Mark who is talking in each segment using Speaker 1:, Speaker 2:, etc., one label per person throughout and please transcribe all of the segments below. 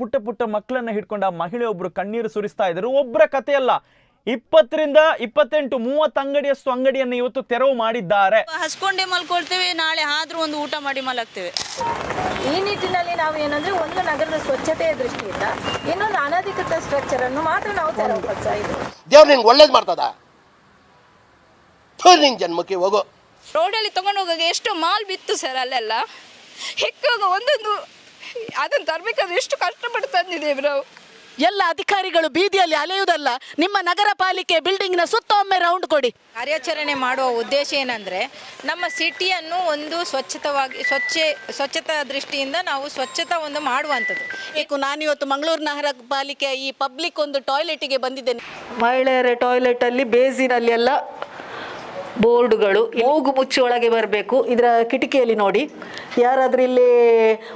Speaker 1: ಪುಟ್ಟ ಪುಟ್ಟ ಮಕ್ಕಳನ್ನ ಹಿಡ್ಕೊಂಡ ಮಹಿಳೆ ಒಬ್ರು ಕಣ್ಣೀರು ಸುರಿಸ್ತಾ ಇದ್ರು ಒಬ್ಬರ ಕಥೆಯಲ್ಲ ಇಪ್ಪತ್ತರಿಂದ ಇಪ್ಪತ್ತೆಂಟು ಮೂವತ್ತು ಅಂಗಡಿಯಷ್ಟು ಅಂಗಡಿಯನ್ನು ಇವತ್ತು ತೆರವು ಮಾಡಿದ್ದಾರೆ.
Speaker 2: ಹಸ್ಕೊಂಡೆ ಮಲ್ಕೊಳ್ತೇವೆ ನಾಳೆ ಆದ್ರೂ ಒಂದು ಊಟ ಮಾಡಿ ಮಲಗ್ತೇವೆ.
Speaker 3: ಈ ನಿಟ್ಟಿನಲ್ಲಿ ನಾವು ಏನಂದ್ರೆ ಒಂದು ನಗರದ ಸ್ವಚ್ಛತೆಯ ದೃಷ್ಟಿಯಿಂದ ಇನ್ನೊಂದು ಅನಧಿಕೃತ ಸ್ಟ್ರಕ್ಚರ್ ಅನ್ನು ಮಾತ್ರ ನಾವು ತೆರವು ಇದ್ದೇವೆ
Speaker 4: ದೇವ್ರು ನಿಂಗೆ ಒಳ್ಳೇದು ಮಾಡ್ತದ? ಜನ್ಮಕ್ಕೆ ಹೋಗು.
Speaker 5: ರೋಡಲ್ಲಿ ತಗೊಂಡು ಹೋಗಾಗ ಎಷ್ಟು ಮಾಲ್ ಬಿತ್ತು ಸರ್ ಅಲ್ಲೆಲ್ಲ? ಹೆಕ್ಕಾಗ ಒಂದೊಂದು ಅದನ್ನು ತರಬೇಕಾದ್ರೆ ಎಷ್ಟು ಕಷ್ಟಪಟ್ಟು ತಂದಿದ್ದೇವೆ ನಾವು.
Speaker 6: ಎಲ್ಲ ಅಧಿಕಾರಿಗಳು ಬೀದಿಯಲ್ಲಿ ಅಲೆಯುವುದಲ್ಲ ನಿಮ್ಮ ನಗರ ಪಾಲಿಕೆ ಬಿಲ್ಡಿಂಗ್ನ ಸುತ್ತ ಒಮ್ಮೆ ರೌಂಡ್ ಕೊಡಿ.
Speaker 3: ಕಾರ್ಯಾಚರಣೆ ಮಾಡುವ ಉದ್ದೇಶ ಏನಂದ್ರೆ ನಮ್ಮ ಸಿಟಿಯನ್ನು ಒಂದು ಸ್ವಚ್ಛತವಾಗಿ ಸ್ವಚ್ಛ ಸ್ವಚ್ಛತಾ ದೃಷ್ಟಿಯಿಂದ ನಾವು ಸ್ವಚ್ಛತಾ ಒಂದು ಮಾಡುವಂಥದ್ದು.
Speaker 6: ಏಕು ನಾನಿವತ್ತು ಮಂಗಳೂರು ನಗರ ಪಾಲಿಕೆ ಈ ಪಬ್ಲಿಕ್ ಒಂದು ಟಾಯ್ಲೆಟಿಗೆ ಬಂದಿದ್ದೇನೆ. ಮಹಿಳೆಯರ ಟಾಯ್ಲೆಟ್ ಅಲ್ಲಿ ಬೇಸಿನಲ್ಲಿ ಎಲ್ಲ ಬೋರ್ಡುಗಳು ಮೂಗು ಮುಚ್ಚಿ ಒಳಗೆ ಬರಬೇಕು. ಇದರ ಕಿಟಕಿಯಲ್ಲಿ ನೋಡಿ. ಯಾರಾದರೂ ಇಲ್ಲಿ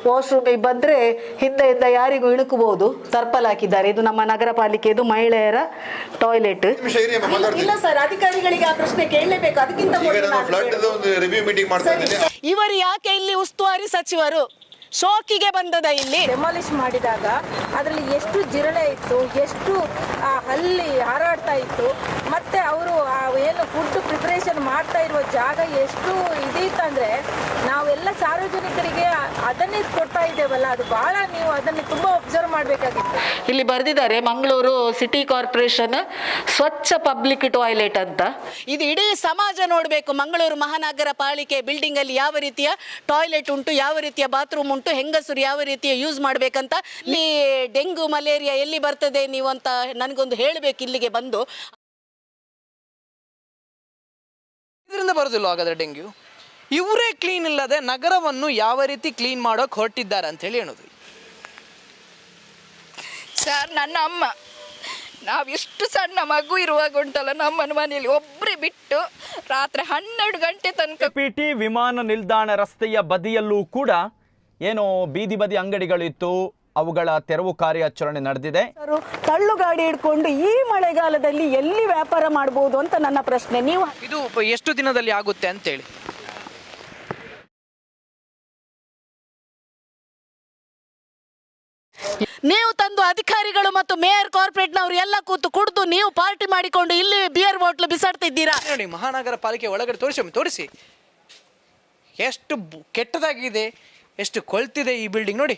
Speaker 6: ವಾಶ್ರೂಮಿಗೆ ಬಂದರೆ ಹಿಂದೆಯಿಂದ ಯಾರಿಗೂ ಇಳುಕಬಹುದು. ತರ್ಪಲ್ ಹಾಕಿದ್ದಾರೆ. ಇದು ನಮ್ಮ ನಗರ ಪಾಲಿಕೆದು ಮಹಿಳೆಯರ ಟಾಯ್ಲೆಟ್. ಇಲ್ಲ ಸರ್ ಅಧಿಕಾರಿಗಳಿಗೆ ಆ ಪ್ರಶ್ನೆ ಕೇಳಲೇಬೇಕು. ಅದಕ್ಕಿಂತ
Speaker 7: ಈಗ
Speaker 6: ಮೊದಲು
Speaker 7: ನಾನು
Speaker 6: ನಾನು
Speaker 7: ಫ್ಲಡ್ ಒಂದು ರಿವ್ಯೂ ಮೀಟಿಂಗ್ ಮಾಡ್ತಾ ಇದ್ದೀನಿ.
Speaker 6: ಇವರು ಯಾಕೆ ಇಲ್ಲಿ ಉಸ್ತುವಾರಿ ಸಚಿವರು? ಶೋಕಿಗೆ ಬಂದದ ಇಲ್ಲಿ.
Speaker 3: ಡೆಮಾಲಿಷ್ ಮಾಡಿದಾಗ ಅದರಲ್ಲಿ ಎಷ್ಟು ಜಿರಳೆ ಇತ್ತು ಎಷ್ಟು ಅಲ್ಲಿ ಹಲ್ಲಿ ಹಾರಾಡ್ತಾ ಇತ್ತು ಮತ್ತೆ ಅವರು ಏನು ಫುಡ್ ಪ್ರಿಪರೇಷನ್ ಮಾಡ್ತಾ ಇರುವ ಜಾಗ ಎಷ್ಟು ಇದಿತ್ತಂದ್ರೆ ನಾವೆಲ್ಲ ಸಾರ್ವಜನಿಕರಿಗೆ ಅದನ್ನೇ ಕೊಡ್ತಾ ಇದ್ದೇವಲ್ಲ ಅದು ಬಹಳ ನೀವು ಅದನ್ನು ತುಂಬಾ ಒಬ್ಸರ್ವ್ ಮಾಡಬೇಕಾಗಿತ್ತು.
Speaker 6: ಇಲ್ಲಿ ಬರೆದಿದ್ದಾರೆ Mangaluru city corporation Swachh public toilet ಅಂತ. ಇದು ಇಡೀ ಸಮಾಜ ನೋಡಬೇಕು. ಮಂಗಳೂರು ಮಹಾನಗರ ಪಾಲಿಕೆ ಬಿಲ್ಡಿಂಗ್ ಅಲ್ಲಿ ಯಾವ ರೀತಿಯ ಟಾಯ್ಲೆಟ್ ಉಂಟು ಯಾವ ರೀತಿಯ ಬಾತ್ರೂಮ್ ಉಂಟು ಹೆಂಗಸರು ಯಾವ ರೀತಿಯ ಯೂಸ್ ಮಾಡಬೇಕಂತ. ಇಲ್ಲಿ ಡೆಂಗು ಮಲೇರಿಯಾ ಎಲ್ಲಿ ಬರ್ತದೆ ನೀವು ಅಂತ ನನಗೊಂದು ಹೇಳಬೇಕು ಇಲ್ಲಿಗೆ ಬಂದು.
Speaker 8: ಇದರಿಂದ ಬರೋದಿಲ್ಲ ಹಾಗಾದ್ರೆ ಡೆಂಗ್ಯೂ? ಇವರೇ ಕ್ಲೀನ್ ಇಲ್ಲದೆ ನಗರವನ್ನು ಯಾವ ರೀತಿ ಕ್ಲೀನ್ ಮಾಡೋಕೆ ಹೊರಟಿದ್ದಾರೆ ಅಂತ ಹೇಳಿ ಹೇಳೋದು.
Speaker 5: ಸರ್ ನನ್ನ ಅಮ್ಮ ನಾವು ಎಷ್ಟು ಸಣ್ಣ ಮಗು ಇರುವಾಗ ಉಂಟಲ್ಲ ನಮ್ಮನ ಮನೆಯಲ್ಲಿ ಒಬ್ಬರೇ ಬಿಟ್ಟು ರಾತ್ರಿ ಹನ್ನೆರಡು ಗಂಟೆ ತನಕ
Speaker 1: ಪಿಟಿ ವಿಮಾನ ನಿಲ್ದಾಣ ರಸ್ತೆಯ ಬದಿಯಲ್ಲೂ ಕೂಡ ಏನೋ ಬೀದಿ ಬದಿ ಅಂಗಡಿಗಳಿತ್ತು ಅವುಗಳ ತೆರವು ಕಾರ್ಯಾಚರಣೆ ನಡೆದಿದೆ.
Speaker 6: ತಳ್ಳು ಗಾಡಿ ಹಿಡ್ಕೊಂಡು ಈ ಮಳೆಗಾಲದಲ್ಲಿ ಎಲ್ಲಿ ವ್ಯಾಪಾರ ಮಾಡಬಹುದು ಅಂತ ನನ್ನ ಪ್ರಶ್ನೆ. ನೀವು
Speaker 8: ಇದು ಎಷ್ಟು ದಿನದಲ್ಲಿ ಆಗುತ್ತೆ ಅಂತೇಳಿ.
Speaker 6: ನೀವು ತಂದು ಅಧಿಕಾರಿಗಳು ಮತ್ತು ಮೇಯರ್ ಕಾರ್ಪೊರೇಟ್ನವರು ಎಲ್ಲ ಕೂತು ಕುಡಿದು ನೀವು ಪಾರ್ಟಿ ಮಾಡಿಕೊಂಡು ಇಲ್ಲಿ ಬಿಯರ್ ಬಾಟ್ಲು ಬಿಸಾಡ್ತಿದ್ದೀರಾ?
Speaker 8: ನೋಡಿ ಮಹಾನಗರ ಪಾಲಿಕೆ ಒಳಗಡೆ ತೋರಿಸಿ ತೋರಿಸಿ. ಎಷ್ಟು ಕೆಟ್ಟದಾಗಿದೆ ಎಷ್ಟು ಕೊಳ್ತಿದೆ ಈ ಬಿಲ್ಡಿಂಗ್ ನೋಡಿ.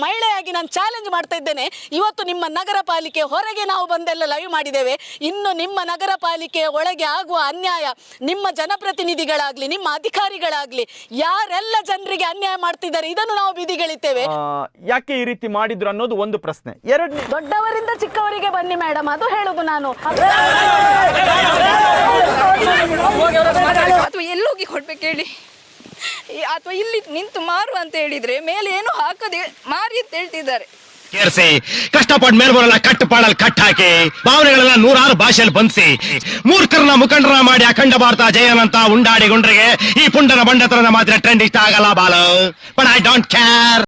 Speaker 6: ಮಹಿಳೆಯಾಗಿ ನಾನು ಚಾಲೆಂಜ್ ಮಾಡ್ತಾ ಇದ್ದೇನೆ. ಇವತ್ತು ನಿಮ್ಮ ನಗರ ಪಾಲಿಕೆ ಹೊರಗೆ ನಾವು ಬಂದೆಲ್ಲ ಲೈವ್ ಮಾಡಿದ್ದೇವೆ. ಇನ್ನು ನಿಮ್ಮ ನಗರ ಪಾಲಿಕೆ ಒಳಗೆ ಆಗುವ ಅನ್ಯಾಯ ನಿಮ್ಮ ಜನಪ್ರತಿನಿಧಿಗಳಾಗ್ಲಿ ನಿಮ್ಮ ಅಧಿಕಾರಿಗಳಾಗ್ಲಿ ಯಾರೆಲ್ಲ ಜನರಿಗೆ ಅನ್ಯಾಯ ಮಾಡ್ತಿದ್ದಾರೆ ಇದನ್ನು ನಾವು ಬೀದಿಗಳಿದ್ದೇವೆ
Speaker 1: ಆ, ಯಾಕೆ ಈ ರೀತಿ ಮಾಡಿದ್ರು ಅನ್ನೋದು ಒಂದು ಪ್ರಶ್ನೆ. ಎರಡನೇ
Speaker 6: ದೊಡ್ಡವರಿಂದ ಚಿಕ್ಕವರಿಗೆ ಬನ್ನಿ ಮೇಡಮ್ ಅದು ಹೇಳುದು ನಾನು.
Speaker 5: ಅಥವಾ ಎಲ್ಲೋಗಿ ಕೊಡ್ಬೇಕು ಹೇಳಿ. ಅಥವಾ ಇಲ್ಲಿ ನಿಂತು ಮಾರು ಅಂತ ಹೇಳಿದ್ರೆ ಮೇಲೆ ಏನು ಹಾಕದೆ ಮಾರಿ ಅಂತ ಹೇಳ್ತಿದ್ದಾರೆ.
Speaker 9: ಕೇರ್ಸಿ ಕಷ್ಟಪಟ್ಟು ಮೇಲ್ಬರಲ್ಲ ಕಟ್ಟು ಪಾಡಲ್ ಕಟ್ ಹಾಕಿ ಭಾವನೆಗಳೆಲ್ಲ ನೂರಾರು ಭಾಷೆಯಲ್ಲಿ ಬಂಧಿಸಿ ಮೂರ್ಖರನ್ನ ಮುಖಂಡರ ಮಾಡಿ ಅಖಂಡ ಭಾರತ ಜಯನಂತ ಉಂಡಾಡಿ ಗುಂಡ್ರಿಗೆ ಈ ಪುಂಡನ ಬಂಡತನದ ಮಾತ್ರ ಟ್ರೆಂಡ್ ಇಷ್ಟ ಆಗಲ್ಲ Balu. But I don't care